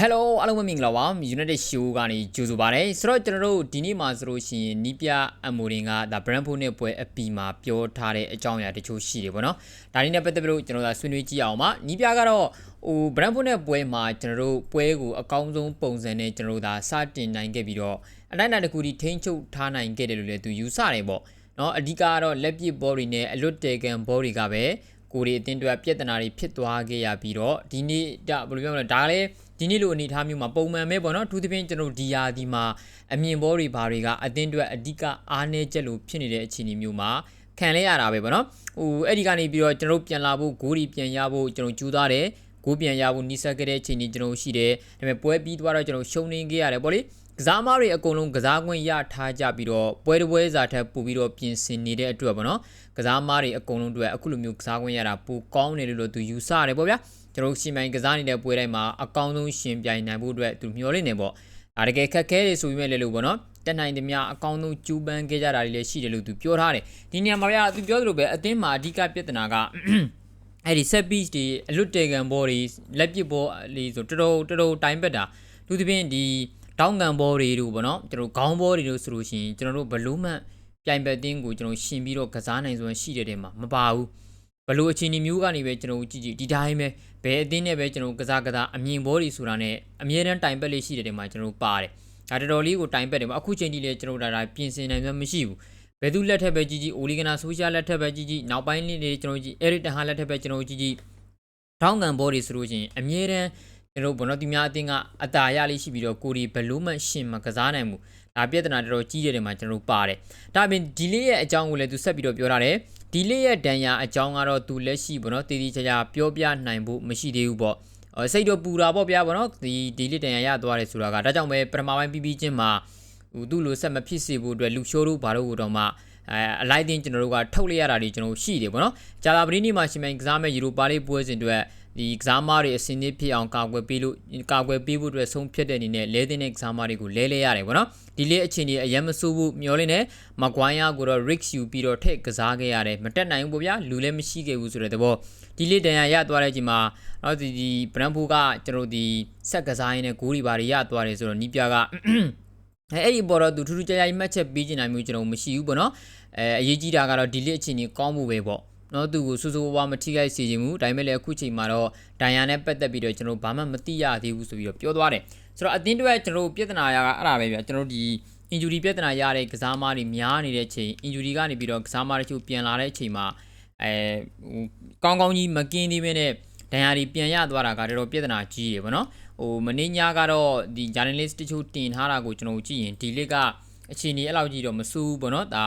Hello အားလုံးပဲမင်္ဂလာပါ United Show ကနေကြိုဆိုပါရစေဆိုတော့ကျွန်တော်တို့ဒီနေ့မှာဆိုလို့ရှိရင်နီးပြအမိုရင်ကဒါ Brentford နဲ့ပွဲအပီမှာပြောထားတဲ့အကြောင်းအရာတချို့ရှိတယ်ပေါ့နော်ဒါလေးနဲ့ပတ်သက်ပြီးတော့ကျွန်တော်တို့ဆွေးနွေးကြည့်အောင်ပါနီးပြကတော့ဟို Brentford နဲ့ပွဲမှာကျွန်တော်တို့ပွဲကိုအကောင်းဆုံးပုံစံနဲ့ကျွန်တော်တို့ဒါစတင်နိုင်ခဲ့ပြီးတော့အနိုင်အနိုင်တစ်ခုဒီထိန်းချုပ်ထားနိုင်ခဲ့တယ်လို့လည်းသူယူဆတယ်ပေါ့နော်အဓိကကတော့လက်ပစ်ဘောတွေနဲ့အလွတ်တေကန်ဘောတွေကပဲ ကိုရီအတင်းတွေပြဿနာတွေဖြစ်သွားခဲ့ရပြီးတော့ဒီနေ့ဒါဘယ်လိုပြောမလဲဒါလည်းဒီနေ့လိုအနေအထားမျိုးမှာပုံမှန်ပဲပေါ့နော်အထူးသဖြင့်ကျွန်တော်ဒီယာဒီမှာအမြင်ဘောတွေဘာတွေကအတင်းတွေအဓိကအားနည်းချက်လို့ဖြစ်နေတဲ့အခြေအနေမျိုးမှာခံလဲရတာပဲပေါ့နော်ဟိုအဲ့ဒီကနေပြီးတော့ကျွန်တော်ပြန်လာဖို့ဂိုးတွေပြန်ရဖို့ကျွန်တော်ကြိုးစားတယ်ဂိုးပြန်ရဖို့နီးစပ်ခဲ့တဲ့အခြေအနေကျွန်တော်ရှိတယ်ဒါပေမဲ့ပွဲပြီးသွားတော့ကျွန်တော်ရှုံးနေခဲ့ရတယ်ပေါ့လေ ကစားမားတွေအကုန်လုံးကစားခွင့်ရထားကြပြီးတော့ပွဲတစ်ပွဲစာထက်ပိုပြီးတော့ပြင်ဆင်နေတဲ့အတွက်ပေါ့နော်ကစားမားတွေအကုန်လုံးအတွက်အခုလိုမျိုးကစားခွင့်ရတာပိုကောင်းတယ်လို့သူယူဆရတယ်ပေါ့ဗျာကျွန်တော်ရှင်မိုင်ကစားနေတဲ့ပွဲတိုင်းမှာအကောင်းဆုံးရှင်ပြိုင်နိုင်ဖို့အတွက်သူမျှော်လင့်နေပေါ့ဒါတကယ်ခက်ခဲတွေဆိုပြီးမဲ့လေလို့ပေါ့နော်တက်နိုင်သမျှအကောင်းဆုံးကျူးပန်းခဲ့ကြတာတွေလည်းရှိတယ်လို့သူပြောထားတယ်ဒီနေရာမှာဗျာသူပြောသလိုပဲအသင်းမှာအဓိကပြဿနာကအဲ့ဒီ set piece တွေအလွတ်တေကန်ဘောတွေလက်ပစ်ဘောလေးဆိုတော်တော်တော်တော်တိုင်းပက်တာသူသဖြင့်ဒီ တောင်းကန်ဘောတွေတို့ပေါ့နော်ကျွန်တော်ခေါင်းဘောတွေတို့ဆိုလို့ရှိရင်ကျွန်တော်တို့ဘလို့မှပြိုင်ဘက်တင်းကိုကျွန်တော်ရှင်ပြီးတော့ကစားနိုင်စွမ်းရှိတဲ့တဲ့မှာမပါဘူးဘလို့အခြေအနေမျိုးကနေပဲကျွန်တော်ကြည့်ကြည့်ဒီတိုင်းပဲဘယ်အသင်းနဲ့ပဲကျွန်တော်ကစားကစားအမြင်ဘောတွေဆိုတာနဲ့အမြဲတမ်းတိုင်ပက်လေးရှိတဲ့တဲ့မှာကျွန်တော်ပါတယ်ဒါတော်တော်လေးကိုတိုင်ပက်တယ်ပေါ့အခုချိန်ထိလည်းကျွန်တော်ဒါဒါပြင်ဆင်နိုင်စွမ်းမရှိဘူးဘယ်သူလက်ထက်ပဲကြီးကြီးအိုလီဂနာဆိုရှယ်လက်ထက်ပဲကြီးကြီးနောက်ပိုင်းလေးတွေကျွန်တော်ကြည့်အဲရစ်တန်ဟာလက်ထက်ပဲကျွန်တော်ကြည့်ကြည့်ထောင်းကန်ဘောတွေဆိုလို့ချင်းအမြဲတမ်း ကျွန်တော်ဘောနော်ဒီများအတင်းကအတာရလေးရှိပြီးတော့ကိုဒီဘလို့မှရှင်မကစားနိုင်ဘူးဒါပြဿနာတော်တော်ကြီးတယ်မှာကျွန်တော်ပါတယ်ဒါပြင်ဒီလေးရဲ့အကြောင်းကိုလည်းသူဆက်ပြီးတော့ပြောထားတယ်ဒီလေးရဲ့ဒဏ်ရာအကြောင်းကတော့သူလက်ရှိဘောနော်တည်တည်ချာချာပြောပြနိုင်ဖို့မရှိသေးဘူးပေါ့စိတ်တော့ပူတာပေါ့ဗျာဗောနော်ဒီဒီလေးတန်ရရသွားတယ်ဆိုတာကဒါကြောင့်ပဲပထမပိုင်းပြီးပြီးချင်းမှာဟိုသူ့လိုဆက်မဖြစ်စေဖို့အတွက်လူရှိုးတို့ဘာလို့တော့မှအဲအလိုက်တင်ကျွန်တော်တို့ကထုတ်လိုက်ရတာတွေကျွန်တော်ရှိတယ်ဗောနော်ဂျာလာပရီနီမှာရှင်မိုင်ကစားမဲ့ယူရိုပါလေးပွဲစဉ်အတွက် ဒီကစားမားတွေအစင်းသစ်ဖြစ်အောင်ကာကွယ်ပေးလို့ကာကွယ်ပေးဖို့အတွက်ဆုံးဖြတ်တဲ့အနေနဲ့လဲတဲ့ကစားမားတွေကိုလဲလဲရတယ်ဗောနော်ဒီလေးအချိန်ကြီးအရင်မစိုးဘူးမျောလင်းနေမကွိုင်းယာကိုတော့ Rick ယူပြီးတော့ထည့်ကစားခဲ့ရတယ်မတက်နိုင်ဘူးဗျာလူလည်းမရှိခဲ့ဘူးဆိုတဲ့သဘောဒီလေးတန်ရရသွားတဲ့အချိန်မှာတော့ဒီဒီဘရန်ဖူကကျွန်တော်ဒီဆက်ကစားရင်းနဲ့ဂိုးတွေပါရရသွားတယ်ဆိုတော့နီးပြကအဲအဲ့ဒီပေါ်တော့သူထူးထူးခြားခြားမှတ်ချက်ပေးချင်တာမျိုးကျွန်တော်မရှိဘူးပေါ့နော်အဲအရေးကြီးတာကတော့ဒီလေးအချိန်ကြီးကောင်းမှုပဲပေါ့ နော်သူကိုစူးစူးဝါးမထိခိုက်စေချင်ဘူးဒါပေမဲ့လည်းအခုချိန်မှာတော့ဒိုင်ယာနဲ့ပတ်သက်ပြီးတော့ကျွန်တော်ဘာမှမသိရသေးဘူးဆိုပြီးတော့ပြောသွားတယ်ဆိုတော့အတင်းတွေကျွန်တော်ပြဿနာရကအဲ့ဒါပဲဗျကျွန်တော်ဒီ injury ပြဿနာရတဲ့ကစားမတွေများနေတဲ့အချိန် injury ကနေပြီးတော့ကစားမတချို့ပြန်လာတဲ့အချိန်မှာအဲဟိုကောင်းကောင်းကြီးမကင်းသေးဘဲနဲ့ဒဏ်ရာတွေပြန်ရသွားတာကတော်တော်ပြဿနာကြီးတယ်ဗောနော်ဟိုမင်းညကတော့ဒီ journalist တချို့တင်ထားတာကိုကျွန်တော်ကြည့်ရင်ဒီလစ်ကအခြေအနေအဲ့လောက်ကြီးတော့မစိုးဘူးဗောနော်ဒါ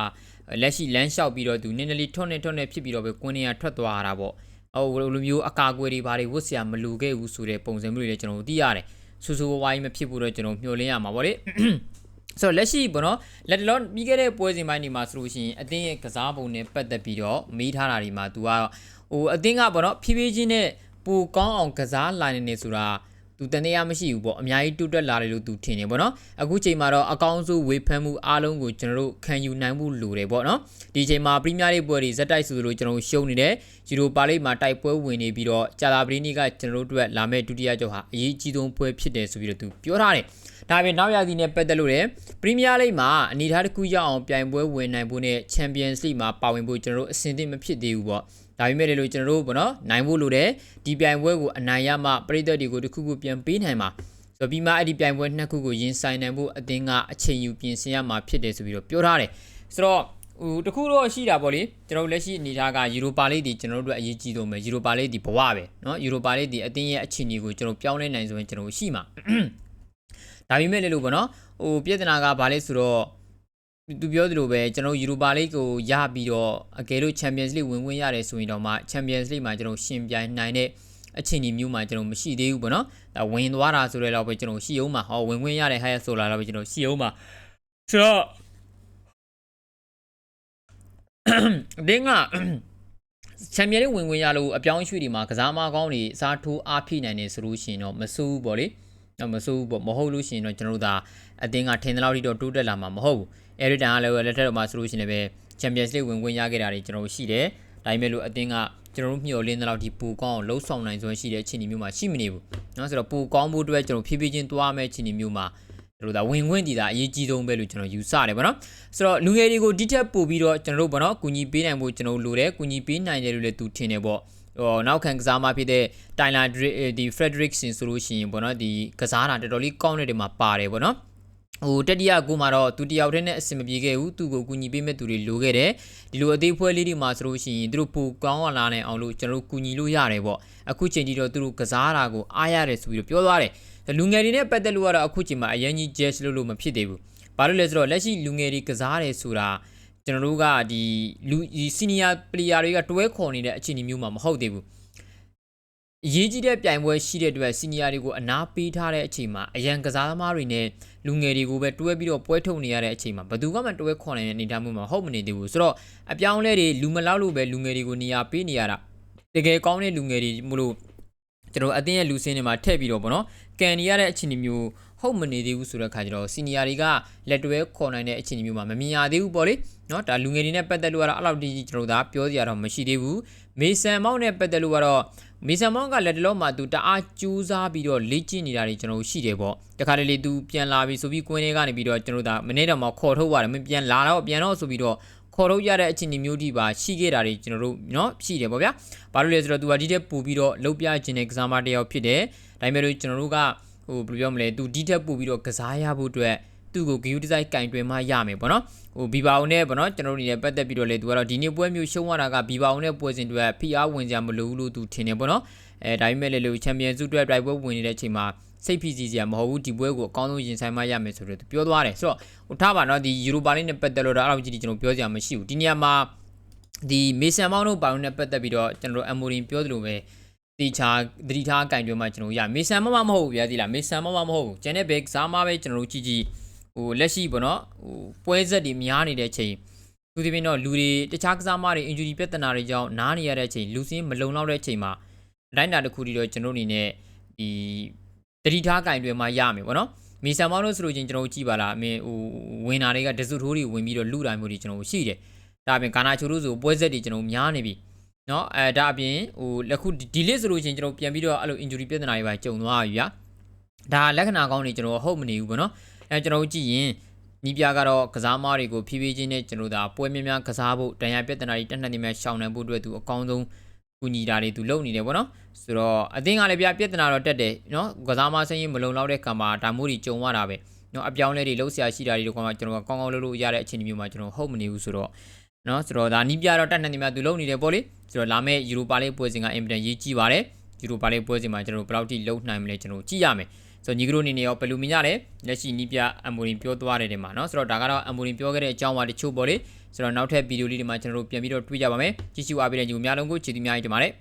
လက်ရှိလမ်းလျှောက်ပြီးတော့သူနည်းနည်းလေးထွန်းနေထွန်းနေဖြစ်ပြီးတော့ပဲကွင်းနေရထွက်သွားတာပေါ့ဟိုလိုမျိုးအကာအကွယ်တွေဘာတွေဝတ်ဆရာမလူခဲ့ဘူးဆိုတဲ့ပုံစံမျိုးတွေလည်းကျွန်တော်သိရတယ်ဆူဆူဝါးကြီးမဖြစ်ဘူးတော့ကျွန်တော်မျှော်လင့်ရမှာဗောလေဆိုတော့လက်ရှိပေါ့နော်လက်တလောပြီးခဲ့တဲ့ပွဲစဉ်ပိုင်းတွေမှာဆိုလို့ရှိရင်အသင်းရဲ့ကစားပုံနဲ့ပတ်သက်ပြီးတော့မေးထားတာတွေမှာ तू ကဟိုအသင်းကပေါ့နော်ဖြည်းဖြည်းချင်းနဲ့ပိုကောင်းအောင်ကစားလာနေနေဆိုတာ သူတနေရမရှိဘူးပေါ့အများကြီးတိုးတက်လာတယ်လို့သူထင်နေပေါ့နော်အခုချိန်မှာတော့အကောင်းဆုံးဝေဖန်မှုအားလုံးကိုကျွန်တော်တို့ခံယူနိုင်မှုလိုတယ်ပေါ့နော်ဒီချိန်မှာပရီးမီးယားလိပွဲတွေဇက်တိုက်ဆိုလို့ကျွန်တော်တို့ရှုံးနေတယ်ယူရိုပါလိမှာတိုက်ပွဲဝင်နေပြီးတော့ဂျာလာပရီနီကကျွန်တော်တို့အတွက်လာမဲ့ဒုတိယကြောက်ဟာအရေးကြီးဆုံးပွဲဖြစ်တယ်ဆိုပြီးတော့သူပြောထားတယ်ဒါပေမဲ့နောက်ရာသီနဲ့ပတ်သက်လို့လည်းပရီးမီးယားလိမှာအနေထားတစ်ခုရအောင်ပြိုင်ပွဲဝင်နိုင်ဖို့နဲ့ချန်ပီယံစ်လိမှာပါဝင်ဖို့ကျွန်တော်တို့အဆင်သင့်မဖြစ်သေးဘူးပေါ့ ဒါပေမဲ့လည်းကျွန်တော်တို့ပေါ့နော်နိုင်ဖို့လိုတယ်ဒီပြိုင်ပွဲကိုအနိုင်ရမှပရိသတ်တွေကိုတစ်ခုခုပြန်ပေးနိုင်မှာဆိုပြီးမှအဲ့ဒီပြိုင်ပွဲနှစ်ခုကိုရင်ဆိုင်နိုင်ဖို့အသင်းကအချိန်ယူပြင်ဆင်ရမှာဖြစ်တယ်ဆိုပြီးတော့ပြောထားတယ်ဆိုတော့ဟိုတခုတော့ရှိတာပေါ့လေကျွန်တော်လက်ရှိအနေထားကယူရိုပါလိဒီကျွန်တော်တို့အရေးကြီးဆုံးပဲယူရိုပါလိဒီဘဝပဲเนาะယူရိုပါလိဒီအသင်းရဲ့အခြေအနေကိုကျွန်တော်ပြောင်းလဲနိုင်ဆိုရင်ကျွန်တော်ရှိမှာဒါပေမဲ့လည်းလို့ပေါ့နော်ဟိုပြဿနာကဘာလဲဆိုတော့ သူပြောသလိုပဲကျွန်တော်ယူရိုပါလိကိုရပြီးတော့အကယ်လို့ချန်ပီယံစ်လိဝင်ဝင်ရတယ်ဆိုရင်တော့မှချန်ပီယံစ်လိမှာကျွန်တော်ရှင်ပြိုင်နိုင်တဲ့အခြေအနေမျိုးမှာကျွန်တော်မရှိသေးဘူးပေါ့နော်ဒါဝင်သွားတာဆိုတဲ့လောက်ပဲကျွန်တော်ရှိအောင်မှာဟောဝင်ဝင်ရတဲ့ high ဆိုလာတော့ပဲကျွန်တော်ရှိအောင်မှာဆိုတော့အတင်းကချန်ပီယံလေးဝင်ဝင်ရလို့အပြောင်းအရွှေ့ဒီမှာကစားမကောင်းတွေစားထိုးအားဖိနိုင်နေဆိုလို့ရှိရင်တော့မစိုးဘူးပေါ့လေတော့မစိုးဘူးပေါ့မဟုတ်လို့ရှိရင်တော့ကျွန်တော်တို့ဒါအတင်းကထင်တဲ့လောက်ထိတော့တိုးတက်လာမှာမဟုတ်ဘူး အဲဒီတန်အားလည်းလက်ထက်တော်မှာဆိုလို့ရှိရင်လည်း Champions League ဝင်ခွင့်ရခဲ့တာတွေကျွန်တော်တို့ရှိတယ်။ဒါပေမဲ့လို့အသင်းကကျွန်တော်တို့မျှော်လင့်တဲ့လောက်ဒီပူကောင်းအောင်လှုပ်ဆောင်နိုင်စွမ်းရှိတဲ့အခြေအနေမျိုးမှာရှိမနေဘူး။နော်ဆိုတော့ပူကောင်းဖို့အတွက်ကျွန်တော်ဖြည်းဖြည်းချင်းသွားမယ့်အခြေအနေမျိုးမှာတို့ဒါဝင်ခွင့်တည်တာအရေးကြီးဆုံးပဲလို့ကျွန်တော်ယူဆတယ်ဗောနော်ဆိုတော့လူငယ်တွေကိုဒီထက်ပိုပြီးတော့ကျွန်တော်တို့ဗောနော်ကူညီပေးနိုင်ဖို့ကျွန်တော်လိုတယ်ကူညီပေးနိုင်တယ်လို့လည်းသူထင်တယ်ဗောဟိုနောက်ခံကစားမဖြစ်တဲ့တိုင်လာဒီဖရက်ဒရစ်ဆင်ဆိုလို့ရှိရင်ဗောနော်ဒီကစားတာတော်တော်လေးကောင်းတဲ့တွေမှာပါတယ်ဗောနော် ဟိုတတိယကိုမှာတော့သူတယောက်တည်းနဲ့အဆင်မပြေခဲ့ဘူးသူ့ကိုကူညီပေးမဲ့သူတွေလိုခဲ့တယ်ဒီလိုအသေးဖွဲလေးတွေမှာဆိုလို့ရှိရင်သူတို့ပိုကောင်းလာနိုင်အောင်လို့ကျွန်တော်တို့ကူညီလို့ရတယ်ပေါ့အခုချိန်ထိတော့သူတို့ကစားတာကိုအားရတယ်ဆိုပြီးတော့ပြောသွားတယ်လူငယ်တွေနဲ့ပတ်သက်လို့ကတော့အခုချိန်မှာအရင်ကြီး jazz လို့လို့မဖြစ်သေးဘူးဘာလို့လဲဆိုတော့လက်ရှိလူငယ်တွေကစားတယ်ဆိုတာကျွန်တော်တို့ကဒီလူဒီ senior player တွေကတွဲခေါ်နေတဲ့အခြေအနေမျိုးမှာမဟုတ်သေးဘူး အရေးကြီးတဲ့ပြိုင်ပွဲရှိတဲ့အတွက်စီနီယာတွေကိုအနာပေးထားတဲ့အချိန်မှာအရန်ကစားသမားတွေနဲ့လူငယ်တွေကိုပဲတွဲပြီးတော့ပွဲထုတ်နေရတဲ့အချိန်မှာဘယ်သူမှမတွဲခေါ်နိုင်တဲ့အနေအထားမျိုးမှာဟုတ်မနေသေးဘူးဆိုတော့အပြောင်းအလဲတွေလူမလောက်လို့ပဲလူငယ်တွေကိုနေရာပေးနေရတာတကယ်ကောင်းတဲ့လူငယ်တွေမလို့ကျွန်တော်အတင်းရဲ့လူစင်းတွေမှာထည့်ပြီးတော့ဗောနော်ကန်နေရတဲ့အခြေအနေမျိုး ဟုတ်မနေသေးဘူးဆိုတဲ့ခါကျတော့စီနီယာတွေကလက်တွဲခေါ်နိုင်တဲ့အခြေအနေမျိုးမှာမမြင်ရသေးဘူးပေါ့လေနော်ဒါလူငယ်တွေနဲ့ပတ်သက်လို့ကတော့အဲ့လောက်ကြီးကျွန်တော်တို့ဒါပြောစရာတော့မရှိသေးဘူးမေဆန်မောက်နဲ့ပတ်သက်လို့ကတော့မေဆန်မောက်ကလက်တလုံးမှာသူတအားကြိုးစားပြီးတော့လေ့ကျင့်နေတာတွေကျွန်တော်တို့ရှိတယ်ပေါ့တခါတလေသူပြန်လာပြီဆိုပြီးကွင်းထဲကနေပြီးတော့ကျွန်တော်တို့ဒါမနေ့တော့မှခေါ်ထုတ်ရတယ်မပြန်လာတော့ပြန်တော့ဆိုပြီးတော့ခေါ်ထုတ်ရတဲ့အခြေအနေမျိုးဒီပါရှိခဲ့တာတွေကျွန်တော်တို့เนาะရှိတယ်ပေါ့ဗျာဘာလို့လဲဆိုတော့သူကဒီတက်ပူပြီးတော့လှုပ်ပြခြင်းတဲ့ကစားမတစ်ယောက်ဖြစ်တယ်ဒါပေမဲ့လို့ကျွန်တော်တို့က ဟိုဘယ်လိုပြောမလဲသူဒီတက်ပူပြီးတော့ကစားရဖို့အတွက်သူ့ကိုဂယူဒီဇိုင်းကင်တွင်မှရမယ်ပေါ့နော်ဟိုဘီဘာအောင်နဲ့ပေါ့နော်ကျွန်တော်တို့နေနဲ့ပတ်သက်ပြီးတော့လေသူကတော့ဒီနေ့ပွဲမျိုးရှုံးရတာကဘီဘာအောင်နဲ့ပွဲစဉ်တွေဖိအားဝင်ကြမလို့လို့သူထင်တယ်ပေါ့နော်အဲဒါပေမဲ့လေလို့ချန်ပီယံစုအတွက်တိုက်ပွဲဝင်နေတဲ့အချိန်မှာစိတ်ဖိစီစရာမဟုတ်ဘူးဒီပွဲကိုအကောင်းဆုံးရင်ဆိုင်မှရမယ်ဆိုတော့သူပြောသွားတယ်ဆိုတော့ဟိုထားပါတော့ဒီယူရိုပါလိနဲ့ပတ်သက်လို့တော့အဲ့လိုကြီးကျွန်တော်ပြောစရာမရှိဘူးဒီနေရာမှာဒီမေဆန်မောင်းတို့ပေါင်းနဲ့ပတ်သက်ပြီးတော့ကျွန်တော်တို့အမိုရင်ပြောသလိုပဲ တီချာသတိထားကင်တွဲမှာကျွန်တော်ရမေဆန်မမမဟုတ်ဘူးဗျာဒီလားမေဆန်မမမဟုတ်ဘူးကျန်တဲ့ဘက်စားမပဲကျွန်တော်တို့ကြည့်ကြည့်ဟိုလက်ရှိပေါ့နော်ဟိုပွဲဆက်တွေများနေတဲ့အချိန်သူဒီပင်တော့လူတွေတခြားကစားမတွေ injury ပြဿနာတွေကြောင့်နားနေရတဲ့အချိန်လူစင်းမလုံလောက်တဲ့အချိန်မှာအတိုင်းတာတစ်ခုတည်းတော့ကျွန်တော်အနေနဲ့ဒီတတိထားကင်တွဲမှာရမယ်ပေါ့နော်မီဆန်မောင်းလို့ဆိုလို့ချင်းကျွန်တော်တို့ကြည့်ပါလားအမင်းဟိုဝင်နာတွေကဒဇုထိုးတွေဝင်ပြီးတော့လူတိုင်းမျိုးတွေကျွန်တော်တို့ရှိတယ်ဒါအပြင်ကာနာချိုတို့ဆိုပွဲဆက်တွေကျွန်တော်များနေပြီ เนาะအဲဒါအပြင်ဟိုလက်ခုဒီလစ်ဆိုလို့ချင်းကျွန်တော်ပြန်ပြီးတော့အဲ့လို injury ပြဿနာတွေပါကြုံသွားပြီဗျာဒါလက္ခဏာကောင်းနေကျွန်တော်ဟုတ်မနေဘူးပေါ့နော်အဲကျွန်တော်တို့ကြည့်ရင်နီးပြကတော့ကစားမားတွေကိုဖြည်းဖြည်းချင်းနဲ့ကျွန်တော်တို့ဒါပွဲများများကစားဖို့တန်ရပြဿနာတွေတက်နှက်နေမဲ့ရှောင်နိုင်ဖို့အတွက်သူအကောင်းဆုံးကူညီတာတွေသူလုပ်နေတယ်ပေါ့နော်ဆိုတော့အသင်းကလည်းပြပြဿနာတော့တက်တယ်နော်ကစားမားဆင်းရင်မလုံလောက်တဲ့ကံမှာဒါမျိုးတွေကြုံရတာပဲနော်အပြောင်းလဲတွေလှုပ်ရှားရှိတာတွေကမှကျွန်တော်ကကောင်းကောင်းလုပ်လို့ရတဲ့အခြေအနေမျိုးမှာကျွန်တော်ဟုတ်မနေဘူးဆိုတော့ နော်ဆိုတော့ဒါနီးပြတော့တက်နှက်နေမှသူလုပ်နေတယ်ပေါ့လေဆိုတော့လာမယ့်ယူရိုပါလိပွဲစဉ်ကအင်ပတန်ရေးကြည့်ပါတယ်ယူရိုပါလိပွဲစဉ်မှာကျွန်တော်ဘယ်လောက်ထိလုံနိုင်မလဲကျွန်တော်ကြည့်ရမယ်ဆိုတော့ညီကတို့အနေနဲ့ရောဘယ်လိုမြင်ကြလဲလက်ရှိနီးပြအမိုရင်ပြောသွားတဲ့နေမှာเนาะဆိုတော့ဒါကတော့အမိုရင်ပြောခဲ့တဲ့အကြောင်းအရာတချို့ပေါ့လေဆိုတော့နောက်ထပ်ဗီဒီယိုလေးတွေမှာကျွန်တော်တို့ပြန်ပြီးတော့တွေ့ကြပါမယ်ကြည့်ရှုအားပေးတဲ့ညီကိုများလုံးကိုချီးကျူးများကြီးတင်ပါတယ်